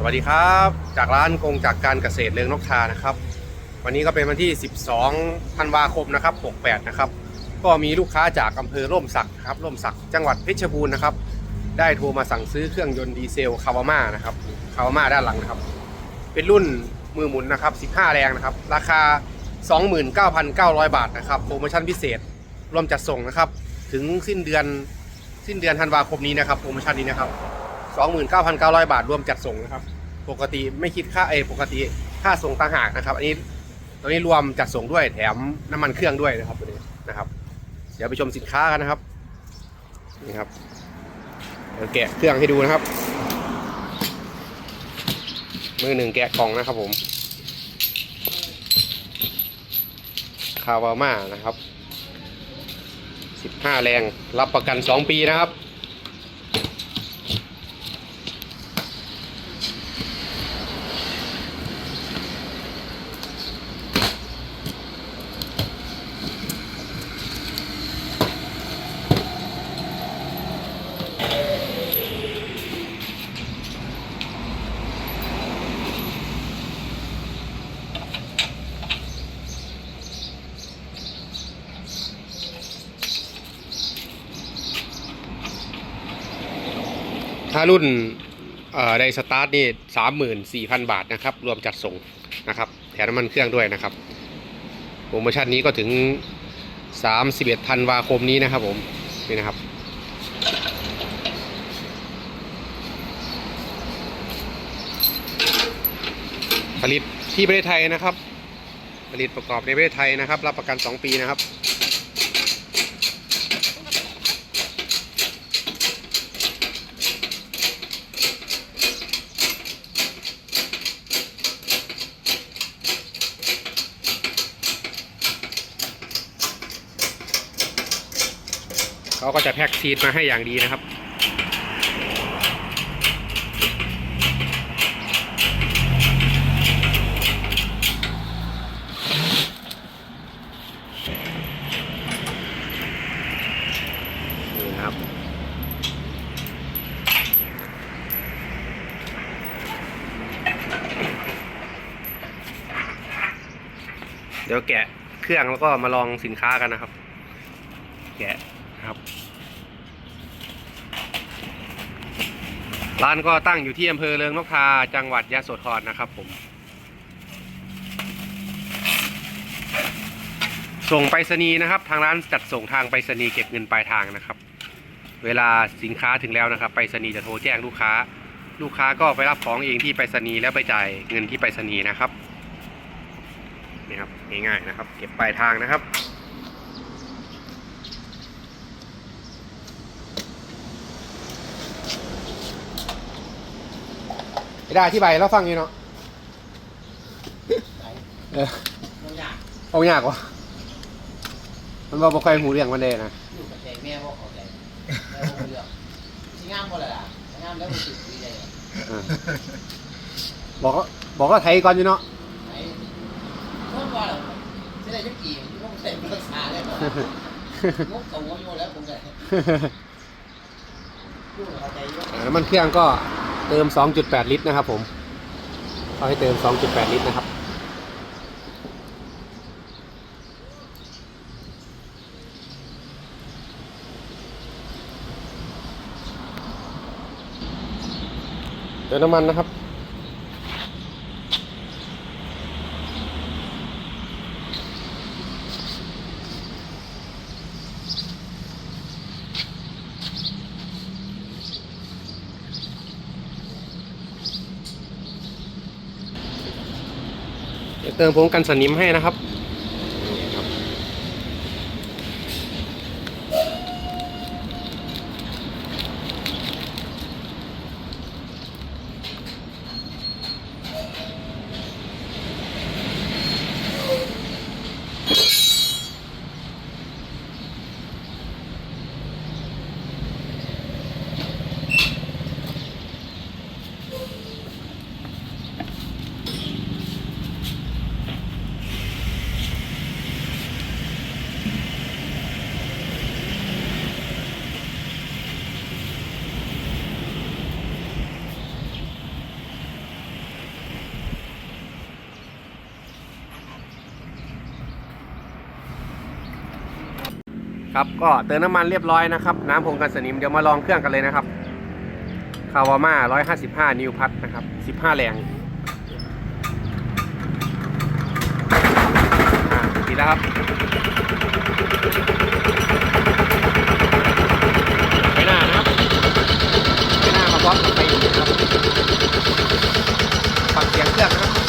สวัสดีครับ จากร้านกงจากการเกษตรเรืองนกทานะครับ วันนี้ก็เป็นวันที่ 12 ธันวาคมนะครับ 68 นะครับ ก็มีลูกค้าจากอำเภอร่มสักครับร่มสักจังหวัดเพชรบูรณ์นะครับ ได้โทรมาสั่งซื้อเครื่องยนต์ดีเซลคาวาม่านะครับคาวาม่าด้านหลังนะครับ เป็นรุ่นมือหมุนนะครับ 15 แรงนะครับ ราคา 29,900 บาทนะครับโปรโมชั่นพิเศษรวมจัดส่งนะครับ ถึงสิ้นเดือนสิ้นเดือนธันวาคมนี้นะครับโปรโมชั่นนี้นะครับ 29,900 บาทรวมจัดส่งนะครับ ปกติไม่คิดค่าเอปกติค่าส่งต่างหากนะครับ อันนี้ตอนนี้รวมจัดส่งด้วยแถมน้ำมันเครื่องด้วยนะครับตัวนี้นะครับ เดี๋ยวไปชมสินค้ากันนะครับนี่ครับเดี๋ยวแกะเครื่องให้ดูนะครับ มือหนึ่งแกะกล่องนะครับผมคาวาม่านะครับ 15 แรง รับประกัน 2 ปีนะครับ ถ้ารุ่นไดสตาร์ทนี่สามหมื่นสี่พันบาทนะครับ รวมจัดส่งนะครับแถมน้ำมันเครื่องด้วยนะครับโปรโมชั่นนี้ก็ถึงสามสิบเอ็ดธันวาคมนี้นะครับผมนี่นะครับผลิตที่ประเทศไทยนะครับ ผลิตประกอบในประเทศไทยนะครับ รับประกัน 2 ปีนะครับ เขาก็จะแพ็กซีดมาให้อย่างดีนะครับ นี่นะครับ เดี๋ยวแกะเครื่องแล้วก็มาลองสินค้ากันนะครับ แกะ ครับ ร้านก็ตั้งอยู่ที่อำเภอเริงนกทาจังหวัดยะโสธรนะครับผม ส่งไปรษณีย์นะครับ ทางร้านจัดส่งทางไปรษณีย์เก็บเงินปลายทางนะครับ เวลาสินค้าถึงแล้วนะครับไปรษณีย์จะโทรแจ้งลูกค้า ลูกค้าก็ไปรับของเองที่ไปรษณีย์แล้วไปจ่ายเงินที่ไปรษณีย์นะครับนี่ครับง่ายๆนะครับ เก็บปลายทางนะครับ ไม่ได้ที่ใบแล้วฟังอยู่เนาะเออเราอยากเอายากวะมันบอกบ่ค่อยหูเรื่องมันเลยนะอยู่กับใจแม่ว่าเขาใจแม่ว่าเรื่องที่งามหมดเลยล่ะงามแล้วมันติดดีเลยเออบอกว่าบอกว่าไทยก่อนอยู่เนาะไอ้เมื่อก่อนที่ได้ยุกี่ที่ผมเซ็นภาษาเลยงบกับงบหมดแล้วผมเลยพูดกับเขาใจเยอะน้ำมันเครื่องก็ เติม 2.8 ลิตรนะครับผมเขาให้เติม 2.8 ลิตรนะครับ เติมน้ำมันนะครับ เติมผงกันสนิมให้นะครับ ครับก็เติมน้ำมันเรียบร้อยนะครับ น้ำพงกันสนิมเดี๋ยวมาลองเครื่องกันเลยนะครับคาวาม่า155 นิวพัทนะครับ 15 แรงอ่าดีแล้วครับไปหน้านะครับไปหน้ามาพร้อกไปอีกนะครับฟังเสียงเครื่องนะครับ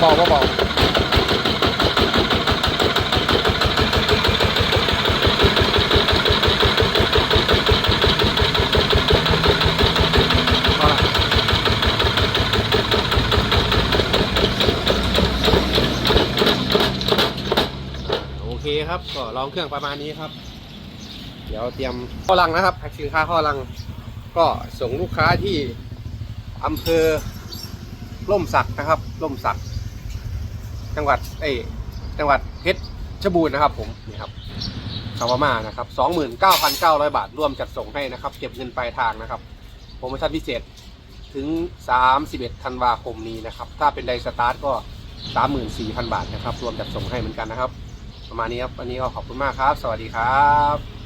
เบาเบาเอาล่ะโอเคครับก็ลองเครื่องประมาณนี้ครับ เดี๋ยวเตรียมข้อลังนะครับคสินค้าข้อลัง ก็ส่งลูกค้าที่อำเภอล่มสักนะครับล่มสัก จังหวัดเอ้จังหวัดเพชรชบูรณ์นะครับ ผมนี่ครับคาวาม่านะครับสองหมื่นเก้าพันเก้าร้อยบาทร่วมจัดส่งให้นะครับ เก็บเงินปลายทางนะครับโปรโมชั่นพิเศษถึงสามสิบเอ็ดธันวาคมนี้นะครับ ถ้าเป็นไดสตาร์ทก็สามหมื่นสี่พันบาทนะครับ รวมจัดส่งให้เหมือนกันนะครับ ประมาณนี้ครับ วันนี้ก็ขอบคุณมากครับ สวัสดีครับ